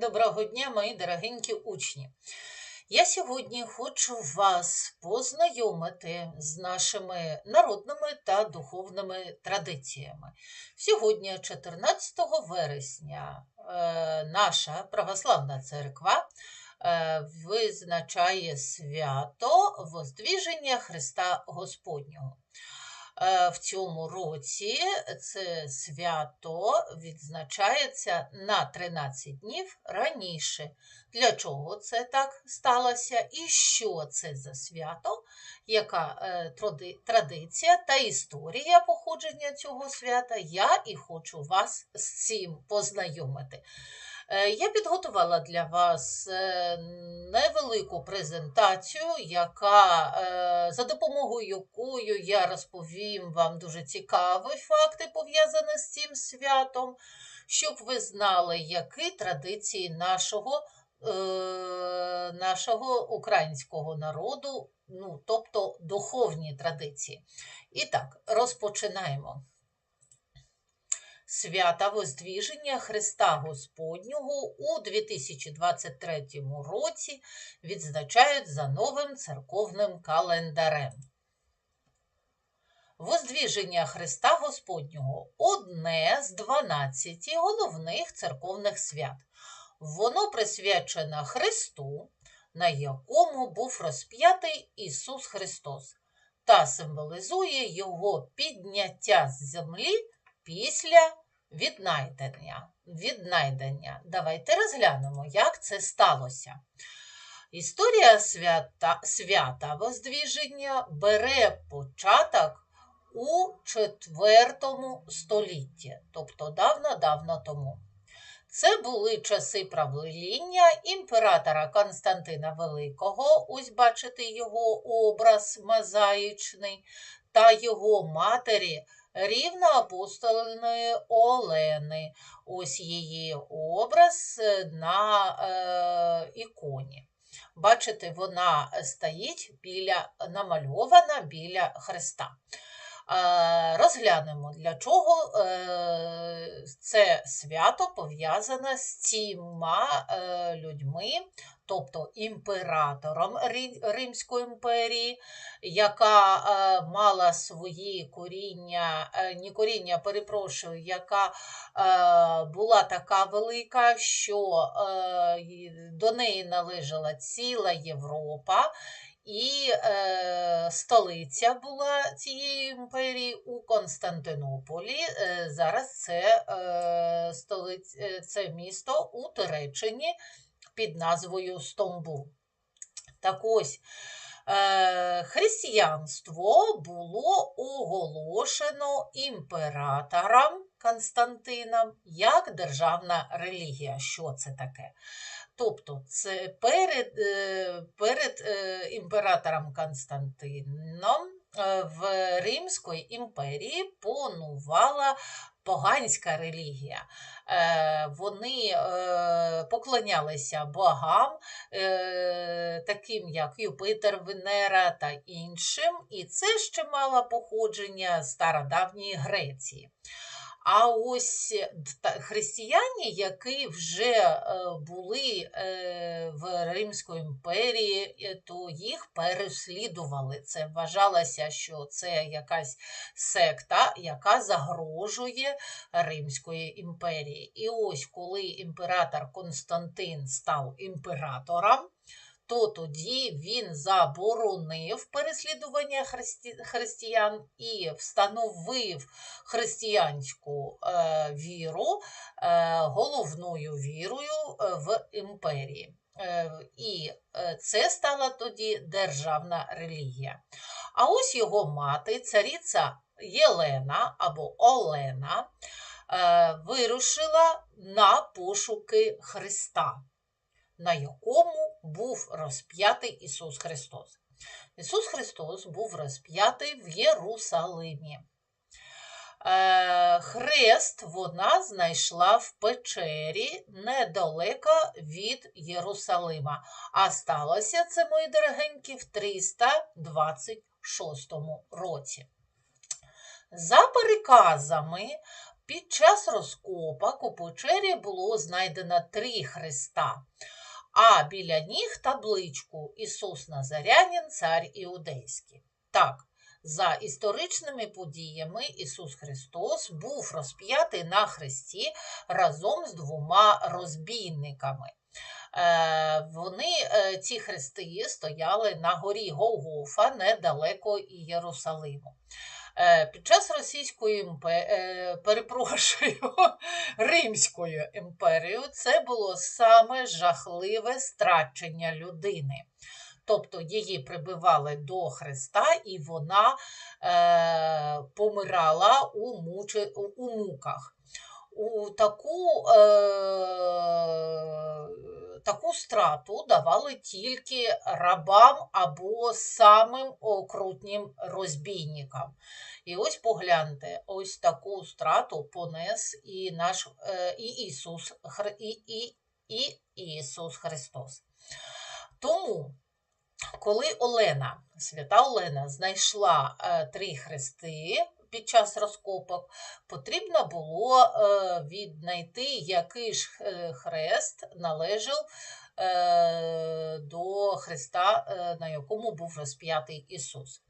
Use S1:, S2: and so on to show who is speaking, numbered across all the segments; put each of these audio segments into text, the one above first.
S1: Доброго дня, мої дорогенькі учні. Я сьогодні хочу вас познайомити з нашими народними та духовними традиціями. Сьогодні, 14 вересня, е, наша православна церква е, визначає свято Воздвіження Христа Господнього. Е, В цьому році це свято відзначається на 13 днів раніше. Для чого це так сталося? І що це за свято, яка е, традиція та історія походження цього свята? Я і хочу вас з цим познайомити. Е, Я підготувала для вас е, невелику презентацію, яка, е, за допомогою якої я розповім вам дуже цікаві факти, пов'язані з цим святом, щоб ви знали, які традиції нашого, нашого українського народу, ну, тобто духовні традиції. І так, розпочинаємо. Свята Воздвіження Христа Господнього у 2023 році відзначають за новим церковним календарем. Воздвіження Христа Господнього одне з 12 головних церковних свят. Воно присвячено Христу, на якому був розп'ятий Ісус Христос, та символізує Його підняття з землі після віднайдення. віднайдення. Давайте розглянемо, як це сталося. Історія свята, свята Воздвіження бере початок у IV столітті, тобто давно-давно тому. Це були часи правління імператора Константина Великого, ось бачите його образ мозаїчний, та його матері рівноапостольної Олени. Ось її образ на е, іконі. Бачите, вона стоїть біля, намальована біля Христа. Е, Розглянемо, для чого е, це свято пов'язане з цими е, людьми, тобто імператором Римської імперії, яка е, мала свої коріння, не коріння, перепрошую, яка е, була така велика, що е, до неї належала ціла Європа. І е, столиця була цієї імперії у Константинополі. Е, зараз це, е, столиць, це місто у Туреччині під назвою Стомбул. Так ось, е, християнство було оголошено імператором Константином як державна релігія. Що це таке? Тобто, це перед, е, перед е, імператором Константином в Римської імперії панувала поганська релігія. Е, Вони е, поклонялися богам, е, таким як Юпитер, Венера та іншим, і це ще мало походження з стародавньої Греції. А ось християни, які вже е, були е, в Римській імперії, е, то їх переслідували. Це вважалося, що це якась секта, яка загрожує Римської імперії. І ось коли імператор Константин став імператором, то тоді він заборонив переслідування христи- християн і встановив християнську е, віру е, головною вірою е, в імперії. Е, І е, це стала тоді державна релігія. А ось його мати, цариця Єлена або Олена, вирушила на пошуки Христа, на якому був розп'ятий Ісус Христос. Ісус Христос був розп'ятий в Єрусалимі. Е, Хрест вона знайшла в печері недалеко від Єрусалима. А сталося це, мої дорогенькі, в 326 році. За переказами Під час розкопок у печері було знайдено три хреста, а біля ніг табличку Ісус Назарянин, цар Іудейський. Так, за історичними подіями Ісус Христос був розп'ятий на хресті разом з двома розбійниками. Е, Вони, е, ці хрести, стояли на горі Голгофа недалеко Єрусалиму. Е, Під час Російської імперії, перепрошую, Римською імперією це було саме жахливе страчення людини. Тобто її прибивали до Христа, і вона е, помирала у, мучи, у муках. У таку, е, таку страту давали тільки рабам або самим окрутнім розбійникам. І ось погляньте, ось таку страту понес і наш е, і Ісус, і, і, і Ісус Христос. Тому коли Олена, свята Олена, знайшла е, три хрести під час розкопок, потрібно було е, віднайти, який ж е, хрест належав е, до хреста, на якому був розп'ятий Ісус.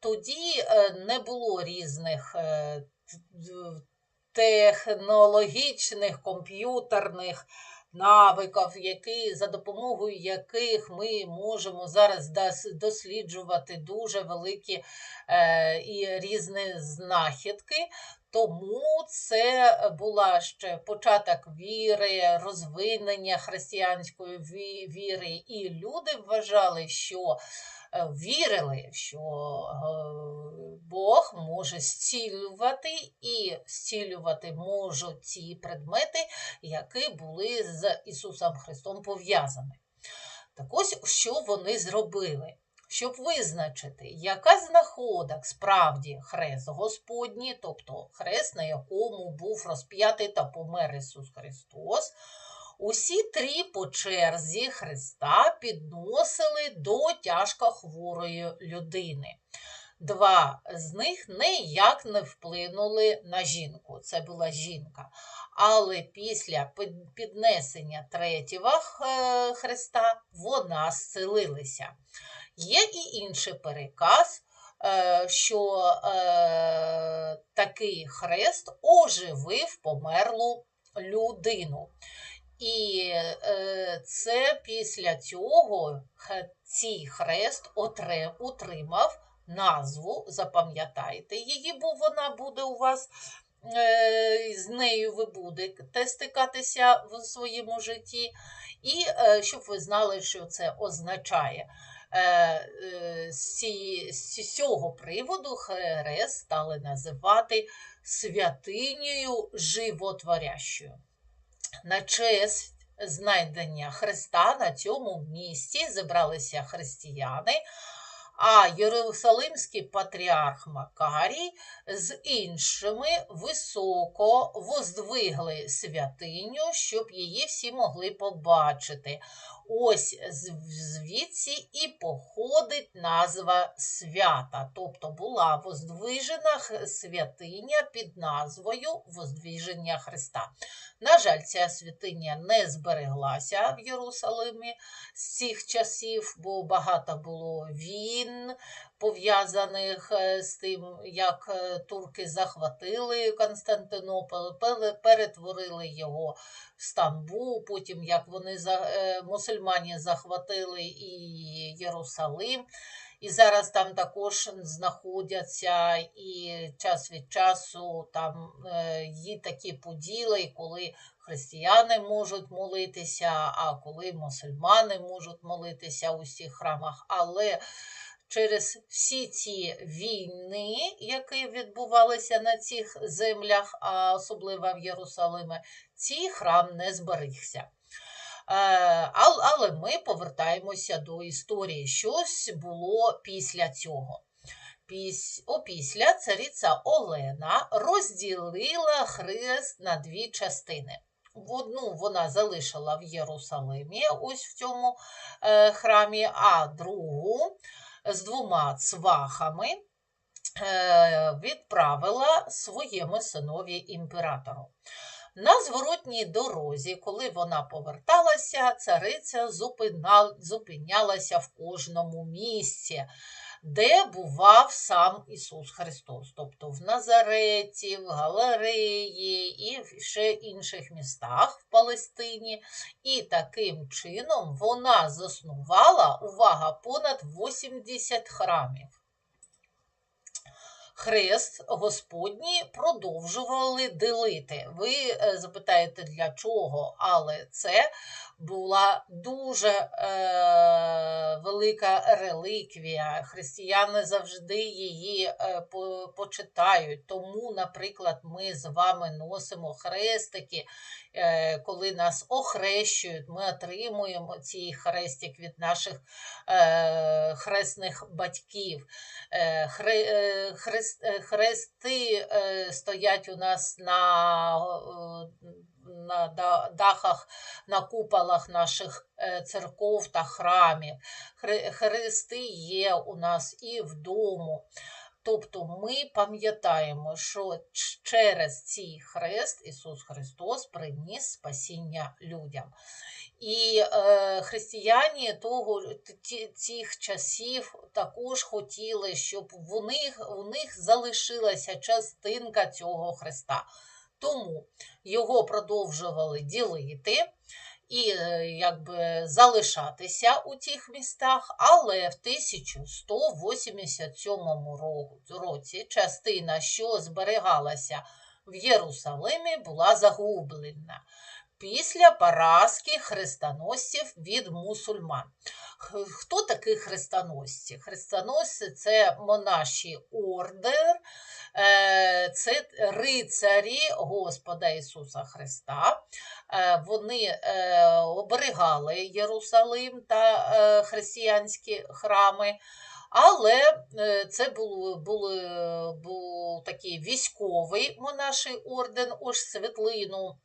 S1: Тоді не було різних технологічних, комп'ютерних навиків, які, за допомогою яких ми можемо зараз досліджувати дуже великі е, і різні знахідки. Тому це була ще початок віри, розвинення християнської віри, і люди вважали, що е, вірили, що е, Бог може зцілювати, і зцілювати можуть ці предмети, які були з Ісусом Христом пов'язані. Так ось що вони зробили. Щоб визначити, яка з находок справді хрест Господній, тобто хрест, на якому був розп'ятий та помер Ісус Христос, усі три по черзі Христа підносили до тяжко хворої людини. Два з них ніяк не вплинули на жінку. Це була жінка. Але після піднесення третього е, хреста вона зцілилася. Є і інший переказ, е, що е, такий хрест оживив померлу людину. І це після цього цей хрест отримав назву, запам'ятайте її, бо вона буде у вас, е, з нею ви будете стикатися в своєму житті. І е, щоб ви знали, що це означає. Е, з цього приводу хрест стали називати святинею животворящою. На честь знайдення Христа на цьому місці зібралися християни, а Єрусалимський патріарх Макарій з іншими високо воздвигли святиню, щоб її всі могли побачити. Ось звідси і походить назва свята, тобто була воздвижена святиня під назвою Воздвиження Христа. На жаль, ця святиня не збереглася в Єрусалимі з цих часів, бо багато було війн, пов'язаних е, з тим, як е, турки захватили Константинополь, перетворили його в Стамбул, потім як вони е, мусульмані захватили і Єрусалим. І зараз там також знаходяться і час від часу там є такі поділи, коли християни можуть молитися, а коли мусульмани можуть молитися у всіх храмах. Але через всі ці війни, які відбувалися на цих землях, а особливо в Єрусалимі, цей храм не зберігся. Е, Але ми повертаємося до історії. Щось було після цього. Опісля цариця Олена розділила хрест на дві частини. В Одну вона залишила в Єрусалимі, ось в цьому е, храмі, а другу з двома цвахами е, відправила своєму синові імператору. На зворотній дорозі, коли вона поверталася, цариця зупинялася в кожному місці, де бував сам Ісус Христос, тобто в Назареті, в Галереї і в ще інших містах в Палестині. І таким чином вона заснувала, увага, понад 80 храмів. Хрест Господній продовжували ділити. Ви е, запитаєте, для чого, але це була дуже е, велика реліквія. Християни завжди її е, по, почитають. Тому, наприклад, ми з вами носимо хрестики, коли нас охрещують, ми отримуємо цей хрестик від наших е, хресних батьків. Е, хре, е, хрест, е, хрести е, стоять у нас на е, на дахах, на куполах наших е, церков та храмів. Хрести є у нас і вдома. Тобто ми пам'ятаємо, що через цей хрест Ісус Христос приніс спасіння людям. І е, християні того цих часів також хотіли, щоб в них, у них залишилася частинка цього хреста. Тому його продовжували ділити і е, якби залишатися у тих містах, але в 1187 ро- році частина, що зберігалася в Єрусалимі, була загублена після поразки хрестоносців від мусульман. Хто такі хрестоносці? Хрестоносці це монаші ордер, е, це рицарі Господа Ісуса Христа. Е, Вони е, оберігали Єрусалим та християнські храми. Але це був, був, був такий військовий монаший орден, ось світлину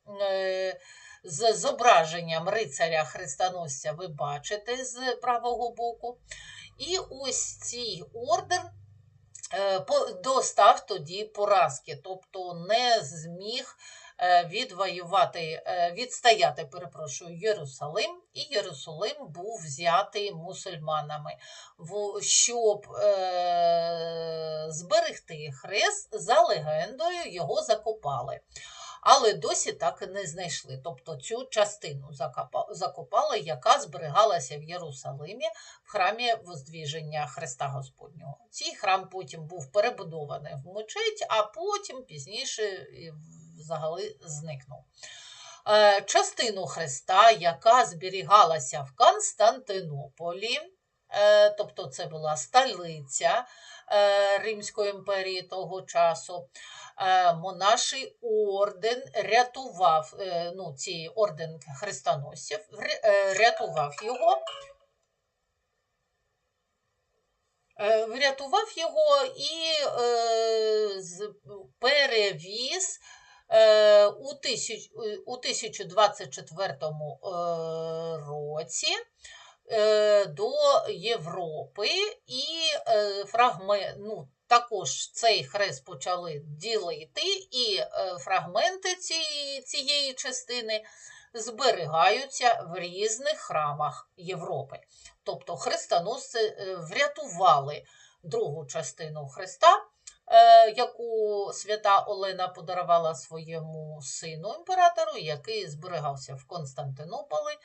S1: з зображенням рицаря хрестоносця ви бачите з правого боку. І ось цей орден е, достав тоді поразки, тобто не зміг е, відвоювати, е, відстояти, перепрошую, Єрусалим, і Єрусалим був взятий мусульманами, щоб зберегти хрест, за легендою його закопали. Але досі так і не знайшли. Тобто цю частину закопа- закопали, яка зберігалася в Єрусалимі в храмі Воздвіження Христа Господнього. Цей храм потім був перебудований в мечеть, а потім пізніше взагалі зникнув. Е, Частину Христа, яка зберігалася в Константинополі, е, тобто це була столиця е, Римської імперії того часу, монаший орден рятував, е, ну, цей орден хрестоносців, ре- е, рятував його. Е, Врятував його і е, з- перевіз е, у, тисяч, у 1024 е, році е, до Європи, і е, фрагмент, ну, також цей хрест почали ділити, і е, фрагменти цієї, цієї частини зберігаються в різних храмах Європи. Тобто хрестоносці е, врятували другу частину Христа, е, яку свята Олена подарувала своєму сину імператору, який зберігався в Константинополі,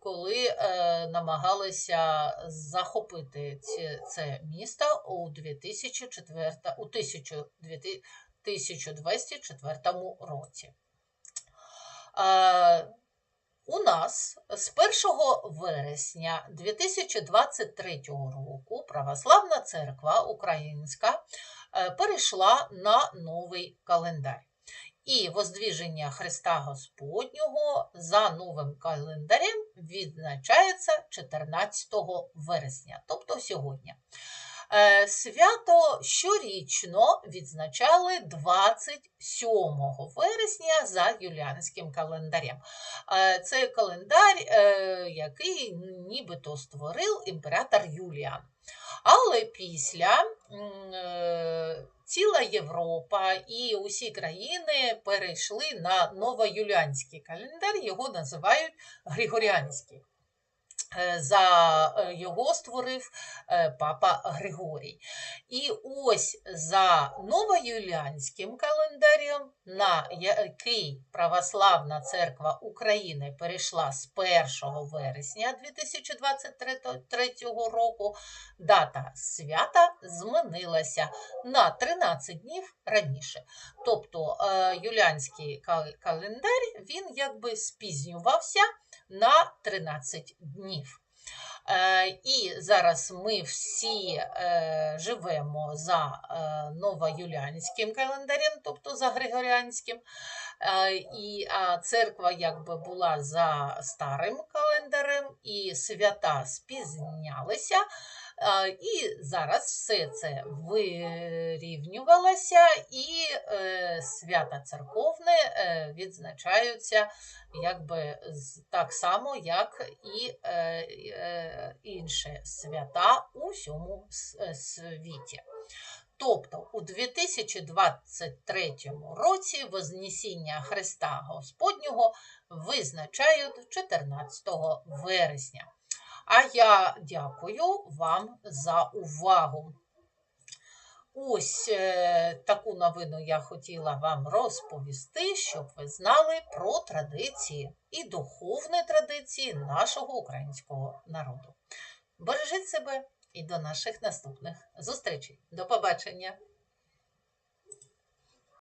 S1: коли е, намагалися захопити це місто у 2004, у 1204 році. Е, у нас з 1 вересня 2023 року Православна церква Українська е, перейшла на новий календар. І воздвіження Христа Господнього за новим календарем відзначається 14 вересня, тобто сьогодні. Е, Свято щорічно відзначали 27 вересня за юліанським календарем. Е, Це календар, е, який нібито створив імператор Юліан. Але після ціла Європа і усі країни перейшли на новоюліанський календар, його називають Григоріанський. Е, За е, його створив е, папа Григорій. І ось за новоюліанським календарем, на який Православна церква України перейшла з 1 вересня 2023 року, дата свята змінилася на 13 днів раніше. Тобто юліанський календар він якби спізнювався на 13 днів. Е, І зараз ми всі е, живемо за е, новоюліанським календарем, тобто за Григоріанським. І церква якби була за старим календарем, і свята спізнялися. І зараз все це вирівнювалося, і е, свята церковне е, відзначаються якби так само, як і е, інші свята у всьому світі. Тобто у 2023 році Вознесіння Христа Господнього визначають 14 вересня. А я дякую вам за увагу. Ось е, таку новину я хотіла вам розповісти, щоб ви знали про традиції і духовні традиції нашого українського народу. Бережіть себе і до наших наступних зустрічей. До побачення!